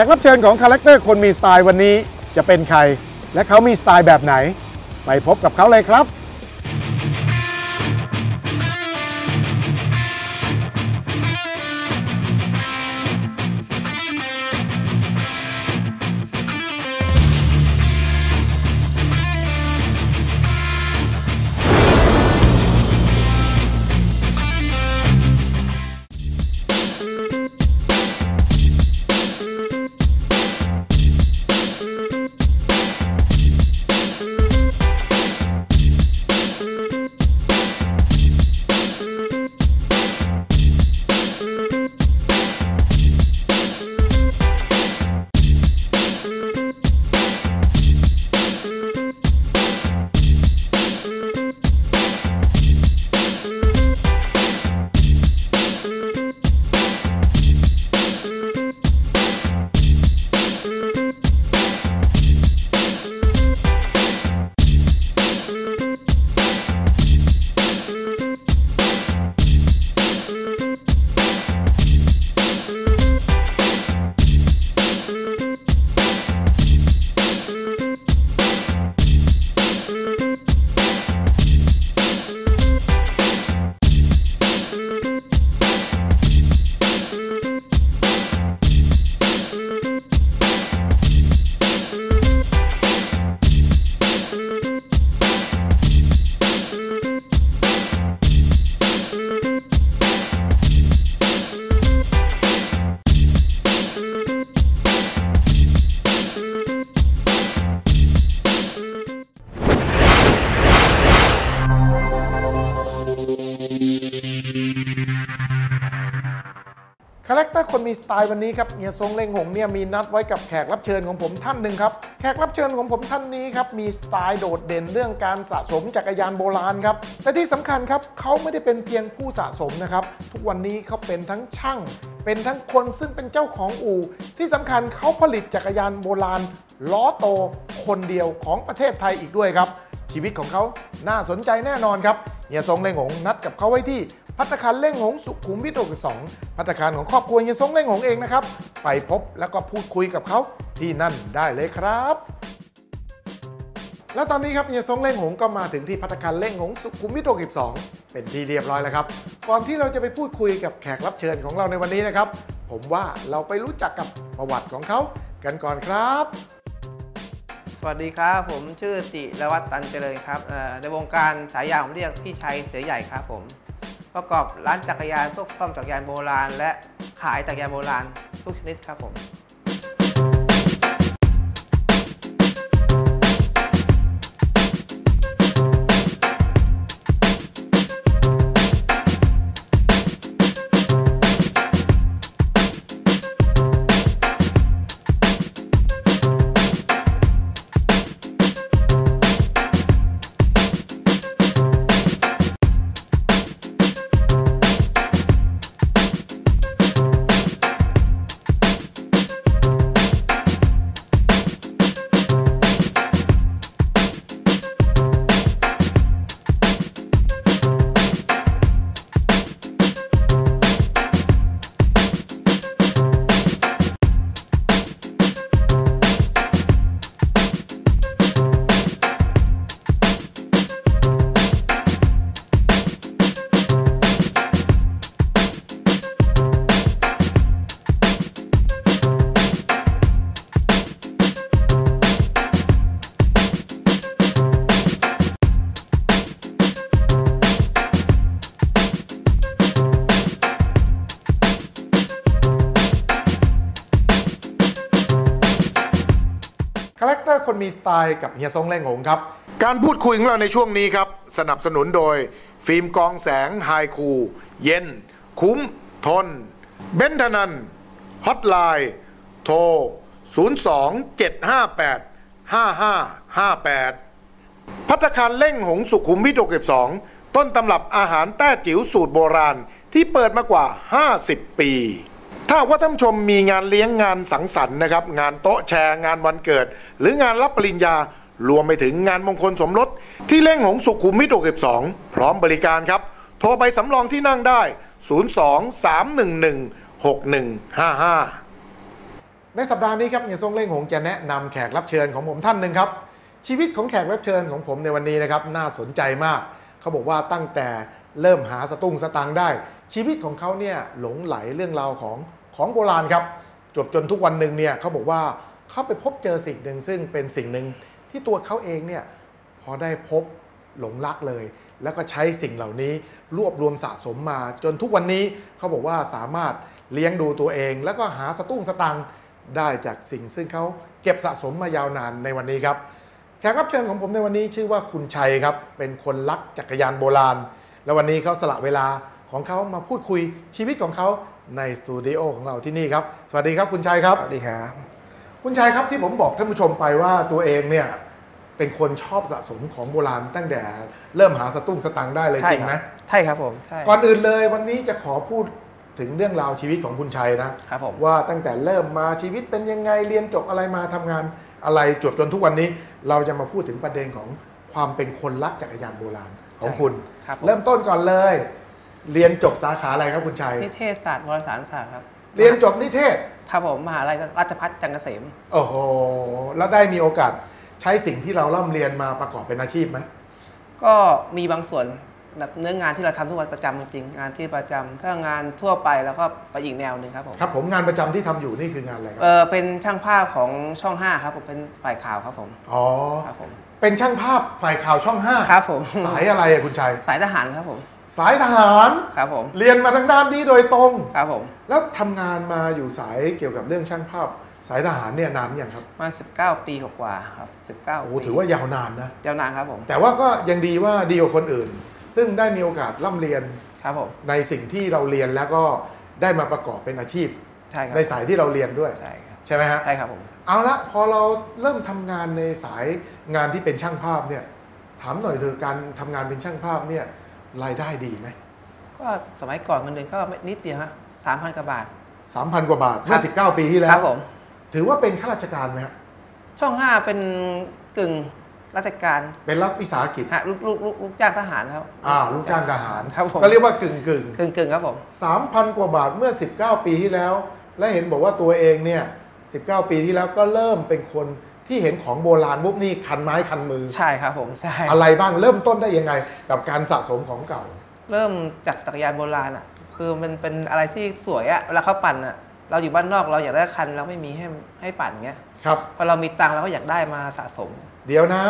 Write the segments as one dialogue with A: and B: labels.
A: ขกรับเชิญของคาแรคเตอร์คนมีสไตล์วันนี้จะเป็นใคร และเขามีสไตล์แบบไหน ไปพบกับเขาเลยครับ มีสไตล์วันนี้ครับเฮียทรงเล่งหงเนี่ยมีนัดไว้กับแขกรับเชิญของผมท่านหนึ่งครับแขกรับเชิญของผมท่านนี้ครับมีสไตล์โดดเด่นเรื่องการสะสมจักรยานโบราณครับแต่ที่สำคัญครับเขาไม่ได้เป็นเพียงผู้สะสมนะครับทุกวันนี้เขาเป็นทั้งช่างเป็นทั้งคนซึ่งเป็นเจ้าของอู่ ที่สำคัญเขาผลิตจักรยานโบราณ ล้อโตคนเดียวของประเทศไทยอีกด้วยครับ ชีวิตของเขาน่าสนใจแน่นอนครับเฮียทรงเล่งหงนัดกับเขาไว้ที่ พัตตาคารเล่งหงสุขุมวิท62พัตตาคารของครอบครัวเฮียทรงเล่งหงเองนะครับ ไปพบแล้วก็พูดคุยกับเขาที่นั่นได้เลยครับ แล้วตอนนี้ครับเฮียทรงเล่งหงก็มาถึงที่พัตตาคารเล่งหงสุขุมวิท62เป็นที่เรียบร้อยแล้วครับ ก่อนที่เราจะไปพูดคุยกับแขกรับเชิญของเราในวันนี้นะครับ ผมว่าเราไปรู้จักกับประวัติของเขากันก่อนครับ
B: สวัสดีครับ ผมชื่อจิรวัตรตันเจริญครับในวงการสายยางผมเรียกพี่ชัยเสือใหญ่ครับผม ประกอบร้านจักรยานพวกซ่อมจักรยานโบราณ และขายจักรยานโบราณทุกชนิดครับผม
A: ตอร์คนมีสไตล์กับเฮียซงแรงหงครับ การพูดคุยของเราในช่วงนี้ครับ สนับสนุนโดย ฟิล์มกองแสงไฮคู เย็น คุ้ม ทน เบนทนันฮอตไลน์โทร 02758 5558 พัตตาคารเล่งหงสุขุมวิท62 ต้นตำรับอาหารแต้จิ๋วสูตรโบราณที่เปิดมากว่า 50 ปี ถ้าว่าท่านชมมีงานเลี้ยงงานสังสรรค์นะครับ งานโต๊ะแชร์ งานวันเกิด หรืองานรับปริญญา รวมไปถึงงานมงคลสมรส ที่เล่งหงสุขุมวิท62 พร้อมบริการครับ โทรไปสำรองที่นั่งได้ 02 311 6155 ในสัปดาห์นี้ครับเฮียทรงเล่งหงจะแนะนำแขกรับเชิญของผมท่านหนึ่งครับ ชีวิตของแขกรับเชิญของผมในวันนี้นะครับน่าสนใจมาก เขาบอกว่าตั้งแต่เริ่มหาสตุ้งสตางค์ได้ ชีวิตของเขาเนี่ยหลงไหลเรื่องราวของ ของโบราณครับจบจนทุกวันหนึ่งเนี่ยเขาบอกว่าเขาไปพบเจอสิ่งหนึ่งซึ่งเป็นสิ่งหนึ่งที่ตัวเขาเองเนี่ยพอได้พบหลงรักเลย แล้วก็ใช้สิ่งเหล่านี้รวบรวมสะสมมา จนทุกวันนี้เขาบอกว่าสามารถเลี้ยงดูตัวเอง แล้วก็หาสตุ้งสตังได้จากสิ่งซึ่งเขาเก็บสะสมมายาวนานในวันนี้ครับแขกรับเชิญของผมในวันนี้ชื่อว่าคุณชัยครับ เป็นคนรักจักรยานโบราณ และวันนี้เขาสละเวลาของเขามาพูดคุยชีวิตของเขา ในสตูดิโอของเราที่นี่ครับ สวัสดีครับคุณชัยครับ
B: สวัสดีครับ
A: คุณชัยครับที่ผมบอกท่านผู้ชมไปว่าตัวเองเนี่ยเป็นคนชอบสะสมของโบราณตั้งแต่เริ่มหาสตุ้งสตังค์ได้เลย
B: ใช่
A: จริงไหม
B: ครับใช่ครับผมใช่
A: ก่อนอื่นเลยวันนี้จะขอพูดถึงเรื่องราวชีวิตของคุณชัยนะ
B: ครับผม
A: ว่าตั้งแต่เริ่มมาชีวิตเป็นยังไงเรียนจบอะไรมาทำงานอะไรจบจนทุกวันนี้ เราจะมาพูดถึงประเด็นของความเป็นคนรักจักรยานโบราณของคุณ
B: ครับผม
A: เริ่มต้นก่อนเลย เรียนจบสาขาอะไรครับคุณชัย
B: นิเทศศาสตร์วารสารศาสตร์ครับ
A: เรียนจบนิเทศ
B: ครับผมมหาลัยราชภัฏจันทร์เกษม
A: โอ้โห แล้วได้มีโอกาสใช้สิ่งที่เราล่ำเรียนมาประกอบเป็นอาชีพไหม
B: ก็มีบางส่วนแบบเนื้องานที่เราทำทุกวันประจำจริงๆงานที่ประจำถ้างานทั่วไปแล้วก็ไปอีกแนวหนึ่งครับผม
A: ครับผมงานประจำที่ทำอยู่นี่คืองานอะไรค
B: เอ
A: รับ
B: อเป็นช่างภาพของช่อง 5 ครับผมเป็นฝ่ายข่าวครับผม
A: อ๋อ
B: ครับผม
A: เป็นช่างภาพฝ่ายข่าวช่องห้า
B: ครับผม
A: สายอะไรอะคุณชัย
B: สายทหารครับผม
A: สายทหาร
B: ครับผม
A: เรียนมาทางด้านนี้โดยตรง
B: ครับผม
A: แล้วทำงานมาอยู่สายเกี่ยวกับเรื่องช่างภาพ สายทหารเนี่ยนานยังครับ
B: ประมาณ19 ปีกว่าๆครับ 19
A: โอ้โห
B: ปี
A: ถือว่ายาวนานนะ
B: ยาวนานครับผม
A: แต่ว่าก็ยังดีว่าดีกว่าคนอื่น ซึ่งได้มีโอกาสร่ำเรียน
B: ครับผม
A: ในสิ่งที่เราเรียนแล้วก็ได้มาประกอบเป็นอาชีพ
B: ใช่ครับ
A: ในสายที่เราเรียนด้วย
B: ใช่ครับ
A: ใช่ไหมฮะ
B: ใช่ครับผม
A: เอาละพอเราเริ่มทำงานในสายงานที่เป็นช่างภาพเนี่ยถามหน่อยเถอะการทำงานเป็นช่างภาพเนี่ย รายได้ดีไหม
B: ก็สมัยก่อนเงินเดือนก็ไม่นิดเดียวฮะสามพันกว่าบาท
A: สามพันกว่าบาทเมื่
B: ครั
A: อบสิบเก้าปีที่แล้
B: ควรับผม
A: ถือว่าเป็นข้าราชการไหมครับ
B: ช่อง5เป็นกึ่งราชการ
A: เป็นรัฐวิสาหกิจ
B: ฮะลูกลูกลูกลูกจ้างทหารครับ
A: อ่าลูกจ้างทหาร
B: ครับผม
A: ก็เรียกว่ากึ่งกึ่ง
B: กึ่งกึ่งครับผม
A: สามพันกว่าบาทเมื่อ19ปีที่แล้ว และเห็นบอกว่าตัวเองเนี่ย19ปีที่แล้วก็เริ่มเป็นคน ที่เห็นของโบราณปุ๊บนี่คันไม้คันมือ
B: ใช่ครับผมใช่
A: อะไรบ้างเริ่มต้นได้ยังไง กับการสะสมของเก่า
B: เริ่มจากจักรยานโบราณอะ คือมันเป็นอะไรที่สวยอะเวลาเขาปั่นอะ เราอยู่บ้านนอกเราอยากได้คันเราไม่มีให้ให้ปั่นเงี้ย
A: ครับ
B: พอเรามีตังค์เราก็อยากได้มาสะสม
A: เดี๋ยวนะ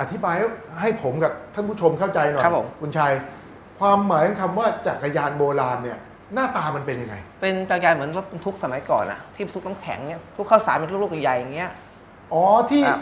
A: อธิบายให้ผมกับท่านผู้ชมเข้าใจหน่อย
B: ครับผม
A: คุณชัยความหมายของคำว่าจักรยานโบราณเนี่ย หน้าตามันเป็นยังไง
B: เป็นจักรยานเหมือนรถบรรทุกสมัยก่อนอะที่บรรทุกน้ำแข็งเงี้ยทุกข้าวสารเป็นลูกๆใหญ่ๆอย่างเงี้ย
A: อ๋อที่
B: ครับ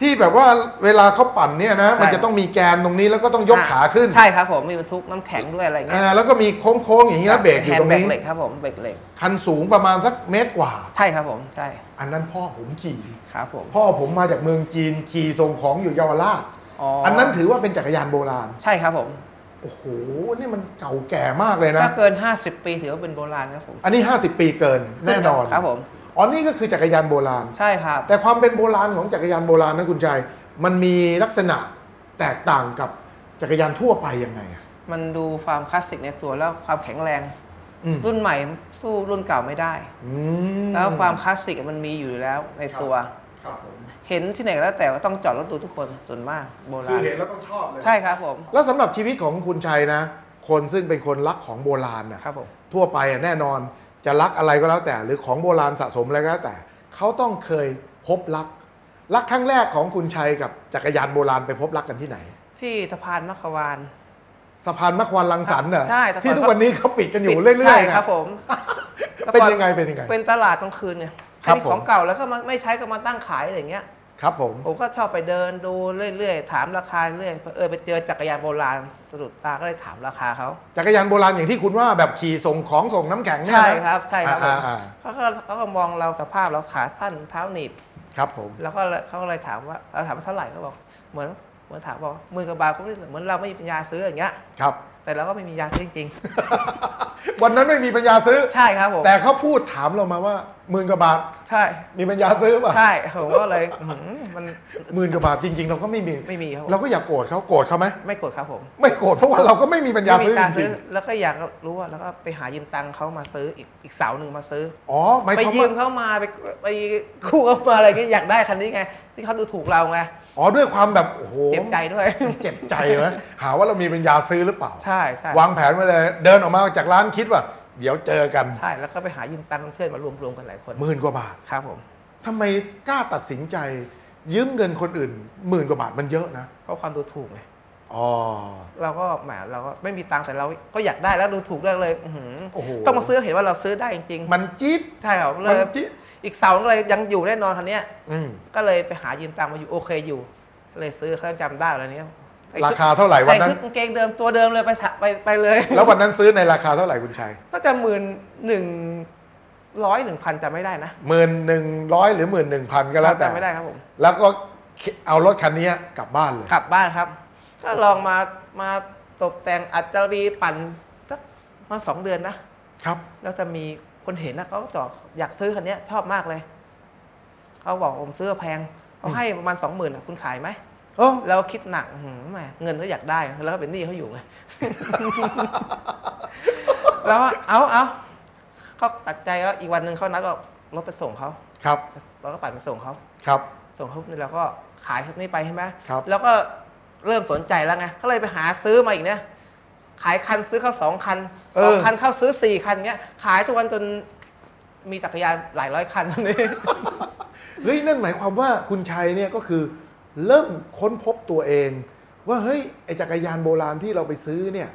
A: ที่แบบว่าเวลาเขาปั่นเนี่ยนะ
B: ใช่
A: มันจะต้องมีแกนตรงนี้แล้วก็ต้องยกขาขึ้น
B: ใช่ครับผมมีบรรทุกน้ำแข็งด้วยอะไรเงี้
A: อ่ายแล้วก็มีโค้งๆอย่างนี้แล้วเบรกอยู่
B: แฮน
A: ตรง
B: ด์เบรก
A: นี้
B: เหล็กครับผมเบรกเหล็ก
A: คันสูงประมาณสักเมตรกว่า
B: ใช่ครับผมใช่
A: อันนั้นพ่อผมขี่
B: ครับผม
A: พ่อผมมาจากเมืองจีนขี่ส่งของอยู่เยาวราช
B: อ๋อ
A: อั
B: อั
A: นนั้นถือว่าเป็นจักรยานโบราณ
B: ใช่ครับผม
A: โอ้โห นี่มันเก่าแก่มากเลยนะ
B: ถ้าเกิน 50 ปีถือว่าเป็นโบราณครับผม
A: อันนี้ 50 ปีเกินแน่นอน
B: ครับผม
A: อ๋อนี่ก็คือจักรยานโบราณ
B: ใช่ครับ
A: แต่ความเป็นโบราณของจักรยานโบราณนะคุณชัยมันมีลักษณะแตกต่างกับจักรยานทั่วไปยังไงอะ
B: มันดูความคลาสสิกในตัวแล้วความแข็งแรง
A: อืม
B: รุ่นใหม่สู้รุ่นเก่าไม่ได้
A: อืม
B: แล้วความคลาสสิกมันมีอยู่แล้วในตัว
A: ครับผม
B: เห็นที่ไหนก็แล้วแต่ว่าต้องจอดรถดูทุกคนส่วนมากโบ
A: คื
B: รา
A: อ
B: ณ
A: เห็นแล้วต้องชอบเลย
B: ใช่ครับผม
A: แล้วสำหรับชีวิตของคุณชัยนะ คนซึ่งเป็นคนรักของโบราณน่ะ
B: ครับผม
A: ทั่วไปอะแน่นอน จะรักอะไรก็แล้วแต่ หรือของโบราณสะสมอะไรก็แล้วแต่ เขาต้องเคยพบรัก รักครั้งแรกของคุณชัยกับจักรยานโบราณไปพบรักกันที่ไหน
B: ที่สะพานมัคควาน
A: สะพานมะควานลังสรรค์เหรอ
B: ใช่สะพาน
A: ที่ทุกวันนี้เขาปิดกันอยู่เรื่อยๆ
B: ใช่
A: นะครับ
B: ผม
A: เป็นยังไงเป็นยังไง
B: เป็นตลาดกลางคืนเนี่ย
A: ครับ
B: มี
A: ผม
B: ของเก่าแล้วก็มาไม่ใช้ก็มาตั้งขายอะไรอย่างเงี้ย
A: ครับผม
B: ผมก็ชอบไปเดินดูเรื่อยๆ ถามราคาเรื่อยเออไปเจอจักรยานโบราณสะดุดตาก็เลยถามราคาเขา
A: จักรยานโบราณอย่างที่คุณว่าแบบขี่ส่งของส่งน้ำแข็งเนี่ย
B: ใช่
A: นะครับ
B: ใช่ครับผม
A: อ่า
B: เขาก็เขาก็มองเราสภาพเราขาสั้นเท้าหนีบ
A: ครับผม
B: แล้วก็เลยเขาก็เลยถามว่าเราถามว่าเท่าไหร่เขาบอกเหมือนเหมือนถามบอกหมื่นกว่าบาทก็เหมือนเราไม่มีปัญญาซื้ออย่างเงี้ย
A: ครับ
B: แต่เราก็ไม่มีปัญญาซื้อจริง
A: วันนั้นไม่มีปัญญาซื้อ
B: ใช่ครับผม
A: แต่เขาพูดถามเรามาว่าหมื่นกว่าบาท
B: ใช่
A: มีปัญญาซื้อป่ะ
B: ใช่ ผมก็เลยอื้อหือมัน
A: หมื่นกว่าบาทจริง ๆ เราก็ไม่มี
B: ไม่มีครับผม
A: เราก็อยากโกรธเขาโกรธเขาไหม
B: ไม่กดครับผม
A: ไม่โกรธเพราะว่าเราก็ไม่มีปัญญา
B: ไม่มี
A: ซื้อ
B: ตังค์
A: จริ
B: ซื้องแล้วก็อยากรู้ว่าแล้วก็ไปหายืมตังค์เขามาซื้ออีกอีกเสาหนึ่งมาซื้อ
A: ๆอ๋อหมาย
B: ไป
A: ความ
B: ยืม
A: ว่า
B: เขามาไปไปกู้เขามาอะไรเงี้ยอยากได้คันนี้ไงที่เขาดูถูกเราไง
A: อ๋อด้วยความแบบโอ้โห
B: เจ็บใจด้วย
A: เจ็บใจไหมหาว่าเรามีปัญญาซื้อหรือเปล่า
B: ใช่ใช่
A: วางแผนไว้เลย เดินออกมาจากร้านคิดว่า เดี๋ยวเจอกัน
B: ใช่แล้วก็ไปหายืมตังค์เพื่อนมารวมรวมๆกันหลายคน
A: หมื่นกว่าบาท
B: ครับผม
A: ทำไมกล้าตัดสินใจ ยืมเงินคนอื่นหมื่นกว่าบาทมันเยอะนะ
B: เพราะความดูถูกไง
A: อ๋อ
B: เราก็แหมเราก็ไม่มีตังค์แต่เราก็อยากได้แล้วดูถูกเรื่องเลยอื้อหือ
A: โอ้โห
B: ต้องมาซื้อเห็นว่าเราซื้อได้จริง
A: มันจี๊ด
B: ๆใช่ครับเล
A: มัน
B: ย
A: จี๊ด
B: อีกเสาก็เลยยังอยู่แน่นอนคันเนี้ย
A: อืม
B: ก็เลยไปหายืมตังค์มาอยู่โอเคอยู่ก็เลยซื้อเขาจำได้แล้วเนี้ยใส่
A: รา
B: ชุด
A: คาเท่าไหร่วัน
B: ใส่
A: นั้
B: ชุ
A: น
B: ดกางเกงเดิมตัวเดิมเลยไปถะไปไปเลย
A: แล้ววันนั้นซื้อในราคาเท่าไหร่คุณชัย
B: ก็จะหมื่นหนึ่งร้อยหนึ่งพันจำไม่ได้นะ
A: หมื่นหนึ่งร้อยหรือหมื่นหนึ่งพันก็แล้วแต่
B: จำไม่ได้ครับผม
A: แล้วก็เอารถคันนี้กลับบ้านเลย
B: กลับบ้านครับ ก็ลองมามาตกแต่งอาจจะมีปั่นสักมาสองเดือนนะ
A: ครับ
B: แล้วจะมี คนเห็นนะเขาก็บอกอยากซื้อคันเนี้ยชอบมากเลย เขาบอกผมซื้อแพงเขาให้ประมาณสองหมื่นคุณขายไหม
A: เออ
B: แล้วคิดหนักอื้อหือแหมเงินก็อยากได้ แล้วก็เป็นหนี้เขาอยู่ไงแล้วก็เอาเอาเขาตัดใจว่าอีกวันหนึ่งเขานัดว่ารถไปส่งเขา
A: ครับ
B: เราก็ปั่นไปส่งเขา
A: ครับ
B: ส่งเขานี่เราก็ขายคันนี้ไปใช่ไหม
A: ครับ
B: แล้วก็เริ่มสนใจแล้วไงก็เลยไปหาซื้อมาอีกเนี่ย ขายคันซื้อเข้าสองคัน
A: เออ
B: สองคันเข้าซื้อสี่คันเงี้ยขายทุกวันจนมีจักรยานหลายร้อยคันตอนนี้
A: เฮ้ยนั่นหมายความว่าคุณชัยเนี่ยก็คือเริ่มค้นพบตัวเอง ว่าเฮ้ยไอจักรยานโบราณที่เราไปซื้อเนี่ย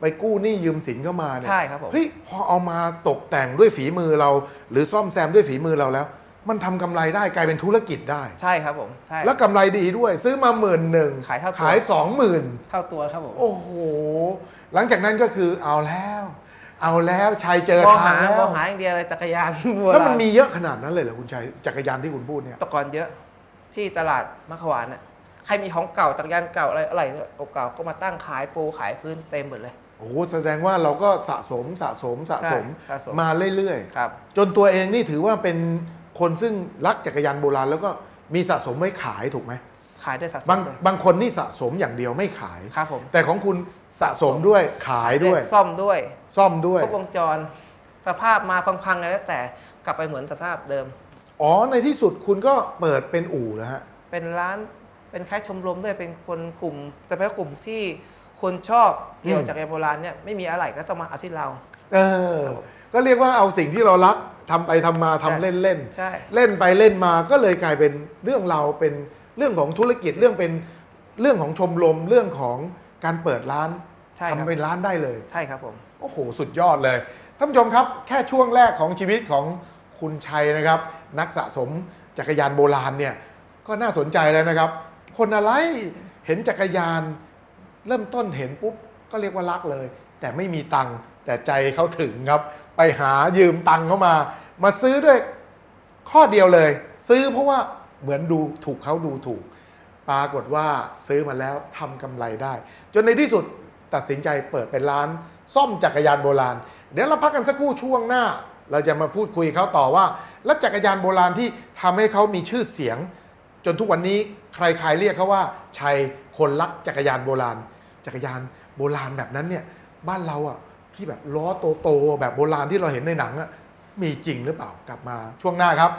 A: ไปกู้หนี้ยืมสินเข้ามาเนี่ย
B: ใช่ครับผม
A: เฮ้ยพอเอามาตกแต่งด้วยฝีมือเรา หรือซ่อมแซมด้วยฝีมือเราแล้ว มันทำกำไรได้กลายเป็นธุรกิจได้
B: ใช่ครับผมใช่
A: แล้วกำไรดีด้วย ซื้อมาหมื่นหนึ่ง
B: ขายเท่าตัว
A: ขายสองหมื่น
B: เท่าตัวครับผม
A: โอ้โห หลังจากนั้นก็คือเอาแล้ว เอาแล้วชัยเจอ
B: มอง
A: ทา
B: หาง
A: แล้ว
B: มองหาอย่างเดียวเลยจักรยานโบ
A: แล้ว
B: รา
A: มัน
B: ณ
A: มีเยอะขนาดนั้นเลยเหรอคุณชัยจักรยานที่คุณพูดเนี่ย
B: แตะกอนเยอะ ที่ตลาดมัขวานน่ะใครมีของเก่าจักรยานเก่าอะไรอะไรเก่าๆก็มาตั้งขายปูขายพื้นเต็มหมดเลย
A: โอ้โหแสดงว่าเราก็สะสมสะสมสะสม
B: ใช่สะสม
A: มาเรื่อย
B: ครับ
A: ๆ จนตัวเองนี่ถือว่าเป็นคนซึ่งรักจักรยานโบราณแล้วก็มีสะสมไว้ขายถูกไหม
B: ขายได้สะสม
A: บาง
B: เลย
A: บางคนนี่สะสมอย่างเดียวไม่ขาย
B: ครับผม
A: แต่ของคุณสะสมด้วยขายด้วย
B: ซ่อมด้วย
A: ซ่อมด้วย
B: ครบวงจร สภาพมาพังๆอะไรแล้วแต่กลับไปเหมือนสภาพเดิม
A: อ๋อในที่สุดคุณก็เปิดเป็นอู่แล้วฮะ
B: เป็นร้านเป็นคล้ายชมรมด้วยเป็นคนกลุ่ม แต่เป็นกลุ่มที่คนชอบเกี่ยว
A: อืม
B: จากรยานโบราณเนี่ยไม่มีอะไรก็ต้องมาเอาที่เรา
A: เออ ก็เรียกว่าเอาสิ่งที่เรารักทำไปทำมาทำ
B: ใช่
A: เล่นเล่น
B: ใช่
A: เล่นไปเล่นมาก็เลยกลายเป็นเรื่องเราวเป็น เรื่องของธุรกิจเรื่องเป็นเรื่องของชมรมเรื่องของการเปิดร้าน
B: ใช่ครับ
A: ทำเป็นร้านได้เลย
B: ใช่ครับผม
A: โอ้โห สุดยอดเลยท่านผู้ชมครับแค่ช่วงแรกของชีวิตของคุณชัยนะครับ นักสะสมจักรยานโบราณเนี่ยก็น่าสนใจแล้วนะครับ คนอะไรเห็นจักรยาน เริ่มต้นเห็นปุ๊บก็เรียกว่ารักเลย แต่ไม่มีตังค์แต่ใจเขาถึงครับ ไปหายืมตังค์เข้ามา มาซื้อด้วยข้อเดียวเลย ซื้อเพราะว่า เหมือนดูถูกเขาดูถูก ปรากฏว่าซื้อมาแล้วทำกำไรได้ จนในที่สุดตัดสินใจเปิดเป็นร้าน ซ่อมจักรยานโบราณ เดี๋ยวเราพักกันสักครู่ช่วงหน้า เราจะมาพูดคุยเขาต่อว่า แล้วจักรยานโบราณที่ทำให้เขามีชื่อเสียง จนทุกวันนี้ใครๆเรียกเขาว่าชัยคนรักจักรยานโบราณ จักรยานโบราณแบบนั้นเนี่ยบ้านเราอะที่แบบล้อโตๆแบบโบราณที่เราเห็นในหนังอะมีจริงหรือเปล่ากลับมาช่วงหน้าครับ